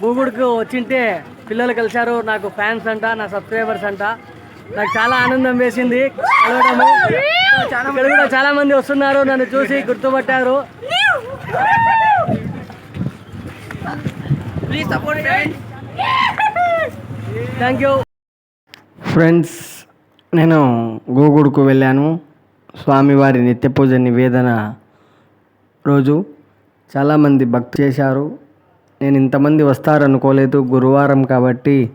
గూగుడుకు వచ్చింటే పిల్లలు కలిశారు నాకు ఫ్యాన్స్ అంట నా సబ్స్క్రైబర్స్ అంట. నాకు చాలా ఆనందం వేసింది కలవడము. ఇక్కడ కూడా చాలా మంది వస్తున్నారు నన్ను చూసి గుర్తుపట్టారు. థ్యాంక్ యూ ఫ్రెండ్స్ నేను గోగుడుకు వెళ్ళాను. స్వామివారి నిత్య పూజ నివేదన రోజు. చాలామంది భక్తి చేశారు. నేను ఇంతమంది వస్తారనుకోలేదు గురువారం కాబట్టి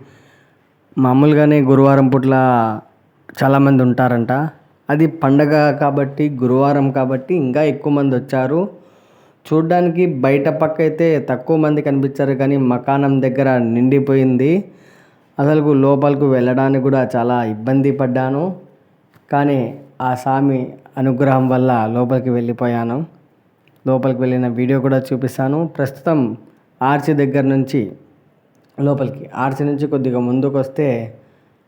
మామూలుగానే గురువారం పుట్ల చాలామంది ఉంటారంట. అది పండగ కాబట్టి గురువారం కాబట్టి ఇంకా ఎక్కువ మంది వచ్చారు. చూడ్డానికి బయట పక్క అయితే తక్కువ మంది కనిపించారు కానీ మకానం దగ్గర నిండిపోయింది. అసలు లోపలకు వెళ్ళడానికి కూడా చాలా ఇబ్బంది పడ్డాను. కానీ ఆ స్వామి అనుగ్రహం వల్ల లోపలికి వెళ్ళిపోయాను. లోపలికి వెళ్ళిన వీడియో కూడా చూపిస్తాను. ప్రస్తుతం ఆర్చి దగ్గర నుంచి లోపలికి. ఆర్చి నుంచి కొద్దిగా ముందుకు వస్తే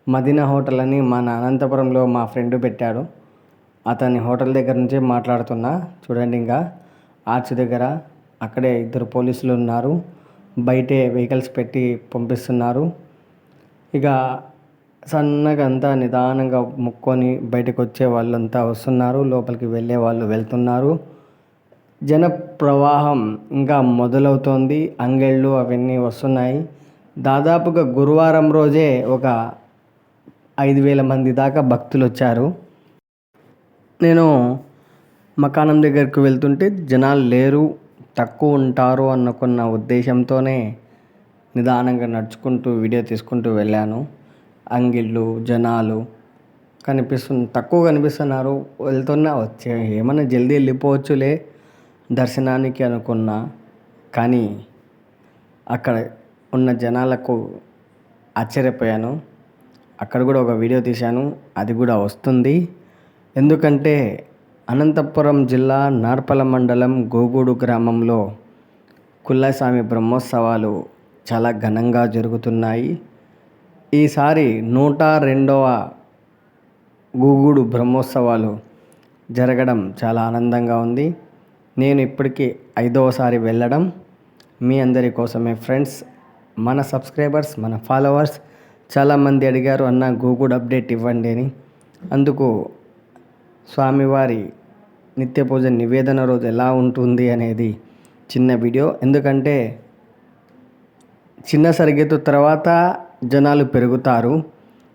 మదీనా హోటల్ అని మన అనంతపురంలో మా ఫ్రెండ్ పెట్టాడు. అతని హోటల్ దగ్గర నుంచే మాట్లాడుతున్నా. చూడండి ఇంకా ఆర్చ్ దగ్గర అక్కడే ఇద్దరు పోలీసులు ఉన్నారు. బయటే వెహికల్స్ పెట్టి పంపిస్తున్నారు. ఇక సన్నగా అంతా నిదానంగా ముక్కొని బయటకు వచ్చే వాళ్ళంతా వస్తున్నారు. లోపలికి వెళ్ళే వాళ్ళు వెళ్తున్నారు. జన ప్రవాహం ఇంకా మొదలవుతోంది. అంగళ్ళు అవన్నీ వస్తున్నాయి. దాదాపుగా గురువారం రోజే ఒక ఐదు వేల మంది దాకా భక్తులు వచ్చారు నేను మకానం దగ్గరకు వెళ్తుంటే జనాలు లేరు తక్కువ ఉంటారు అనుకున్న ఉద్దేశంతోనే నిదానంగా నడుచుకుంటూ వీడియో తీసుకుంటూ వెళ్ళాను. అంగిళ్ళు జనాలు కనిపిస్తు తక్కువ కనిపిస్తున్నారు. వెళ్తున్నా వచ్చే ఏమన్నా జల్దీ వెళ్ళిపోవచ్చులే. దర్శనానికి అనుకున్నా కానీ అక్కడ ఉన్న జనాలకు ఆశ్చర్యపోయాను. అక్కడ కూడా ఒక వీడియో తీశాను. అది కూడా వస్తుంది. ఎందుకంటే అనంతపురం జిల్లా నార్పల మండలం గోగూడు గ్రామంలో కుల్లస్వామి బ్రహ్మోత్సవాలు చాలా ఘనంగా జరుగుతున్నాయి. ఈసారి నూట రెండవ గూగుడు బ్రహ్మోత్సవాలు జరగడం చాలా ఆనందంగా ఉంది. నేను ఇప్పటికీ ఐదవసారి వెళ్ళడం. మీ అందరి కోసమే ఫ్రెండ్స్ మన సబ్స్క్రైబర్స్ మన ఫాలోవర్స్ చాలామంది అడిగారు అన్న గూగుల్ అప్డేట్ ఇవ్వండి అని. అందుకు స్వామివారి నిత్య పూజ నివేదన రోజు ఎలా ఉంటుంది అనేది చిన్న వీడియో. ఎందుకంటే చిన్న సరిగెత్తు తర్వాత జనాలు పెరుగుతారు.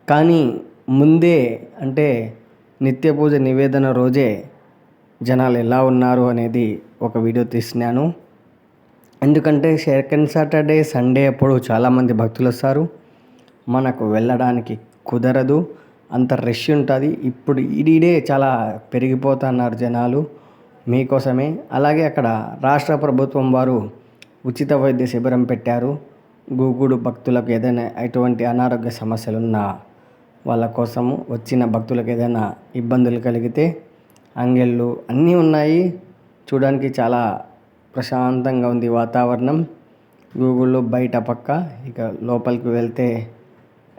కానీ ముందే అంటే నిత్య పూజ నివేదన రోజే జనాలు ఎలా ఉన్నారు అనేది ఒక వీడియో తీసినాను. ఎందుకంటే సెకండ్ సాటర్డే సండే అప్పుడు చాలామంది భక్తులు వస్తారు. మనకు వెళ్ళడానికి కుదరదు. అంత రష్ ఉంటుంది. ఇప్పుడు ఈడీడే చాలా పెరిగిపోతున్నారు జనాలు మీకోసమే. అలాగే అక్కడ రాష్ట్ర ప్రభుత్వం వారు ఉచిత వైద్య శిబిరం పెట్టారు. గూగుడు భక్తులకు ఏదైనా ఎటువంటి అనారోగ్య సమస్యలున్నా వాళ్ళ కోసము వచ్చిన భక్తులకు ఏదైనా ఇబ్బందులు కలిగితే అంగెళ్ళు అన్నీ ఉన్నాయి. చూడడానికి చాలా ప్రశాంతంగా ఉంది వాతావరణం. గూగుల్లో బయట పక్క ఇక లోపలికి వెళ్తే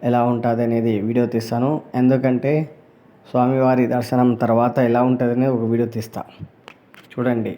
ఎలా ఉంటుంది అనేది వీడియో తీస్తాను. ఎందుకంటే స్వామివారి దర్శనం తర్వాత ఎలా ఉంటుంది అనేది ఒక వీడియో తీస్తా. చూడండి.